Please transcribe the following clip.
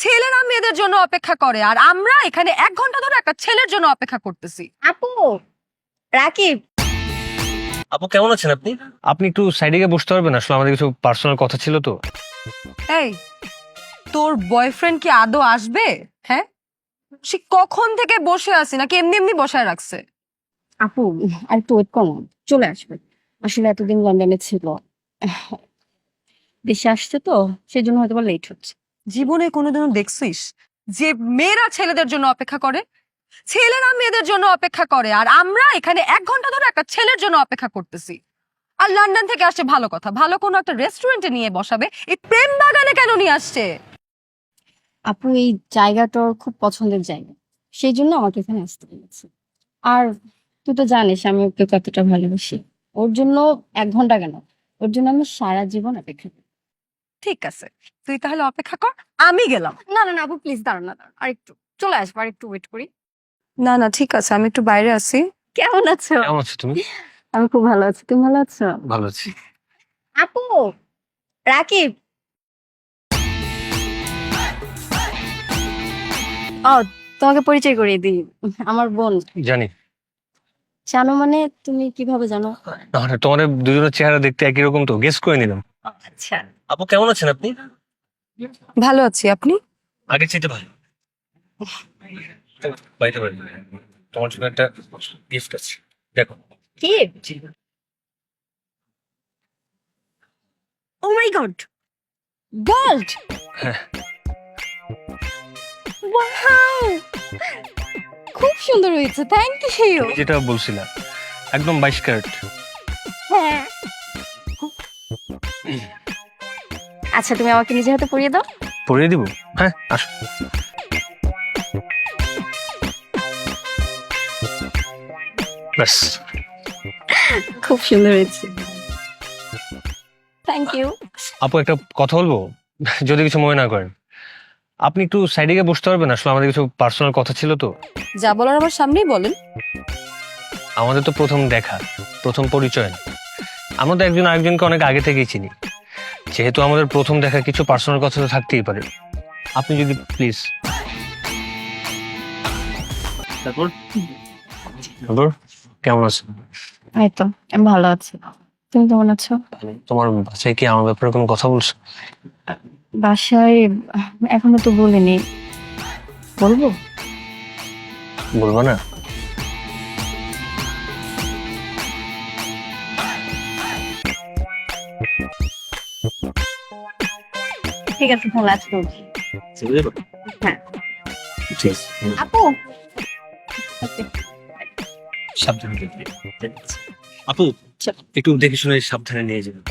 ছেলেরা মেয়েদের জন্য অপেক্ষা করে আর আমরা এখানে এক ঘণ্টা ধরে একটা ছেলের জন্য অপেক্ষা করতেছি। আপু রাকিব। আপু কেমন আছেন আপনি? আপনি একটু সাইডে গিয়ে বসতে পারবেন আসলে আমাদের কিছু পার্সোনাল কথা ছিল তো। এই তোর বয়ফ্রেন্ড কি আদৌ আসবে? হ্যাঁ? সে কখন থেকে বসে আছে? নাকি এমনি এমনি বসায় রাখছে? আপু আর একটু ওয়েট করো চলে আসবে। আসলে এতদিন লন্ডনে ছিল। দেশে আসছে তো সেই জন্য হয়তো লেট হচ্ছে। জীবনে কোনোদিনও দেখছিস যে মেয়েরা ছেলেদের জন্য অপেক্ষা করে? ছেলেরা মেয়েদের জন্য অপেক্ষা করে, আর আমরা এখানে এক ঘণ্টা ধরে একটা ছেলের জন্য অপেক্ষা করতেছি। আর লন্ডন থেকে আসছে ভালো কথা। ভালো কোনো একটা রেস্টুরেন্টে নিয়ে বসাবে। এই প্রেম বাগানে কেন নিয়ে আসছে? আপু, এই জায়গাটা খুব পছন্দের জায়গা। সেই জন্য আমাকে এখানে আসতে বলেছে। আর তুই তো জানিস আমি ওকে কতটা ভালোবাসি। ওর জন্য এক ঘণ্টা কেন? ওর জন্য আমি সারা জীবন অপেক্ষা করি। ঠিক আছে তুই তাহলে অপেক্ষা কর আমি গেলাম। না না না আপু প্লিজ দাঁড়ান না দাঁড়ান আর একটু চলে আসব আর একটু ওয়েট করি। না না ঠিক আছে আমি একটু বাইরে আছি। কেমন আছো? কেমন আছো তুমি? আমি খুব ভালো আছি তুমি ভালো আছো? ভালো আছি। আপু রাকিব। ও তোমাকে পরিচয় করিয়ে দিই আমার বোন। জানি। জানো মানে তুমি কীভাবে জানো? না তোমাদের দুজনের চেহারা দেখতে একই রকম তো গেস করে নিলাম। আচ্ছা। আপু কেমন আছেন আপনি? ভালো আছি আপনি? আগে চাইতে ভালো। বাইতে পারি তোমার জন্য একটা গিফট আছে। দেখো। কি? Oh my God. গোল্ড হ্যাঁ। ওয়াও খুব সুন্দর হয়েছে থ্যাংক ইউ যেটা বলছিলা একদম বাইশ ক্যারেট আচ্ছা তুমি আমাকে নিজে হাতে পরিয়ে দাও। পরিয়ে দিব? হ্যাঁ আসো। ব্যাস। খুব সুন্দর হয়েছে। থ্যাংক ইউ আপু একটা কথা বলব? যদি কিছু মনে না করেন। আপনি একটু সাইডে গিয়ে বসতে পারবেন আসলে আমাদের কিছু পার্সোনাল কথা ছিল তো। যা বলার আমার সামনেই বলেন। আমাদের তো প্রথম দেখা প্রথম পরিচয়। আমরা তো একজন আরেকজনকে অনেক আগে থেকেই চিনি। যেহেতু আমাদের প্রথম দেখা কিছু পার্সোনাল কথা তো থাকতেই পারে। আপনি যদি প্লিজ তারপর? তারপর? কেমন আছেন? এই তো আমি ভালো আছি। তুমি কেমন আছো? তোমার বাসায় কি আমার ব্যাপারে কোনো কথা বলছো? বাসায় এখনও তো বলিনি। বলব? বলব না? ঠিক আছে তাহলে আজকে উঠি। হ্যাঁ। ঠিক আপু? সাবধানে আপু একটু দেখে শুনে সাবধানে নিয়ে যাবেন।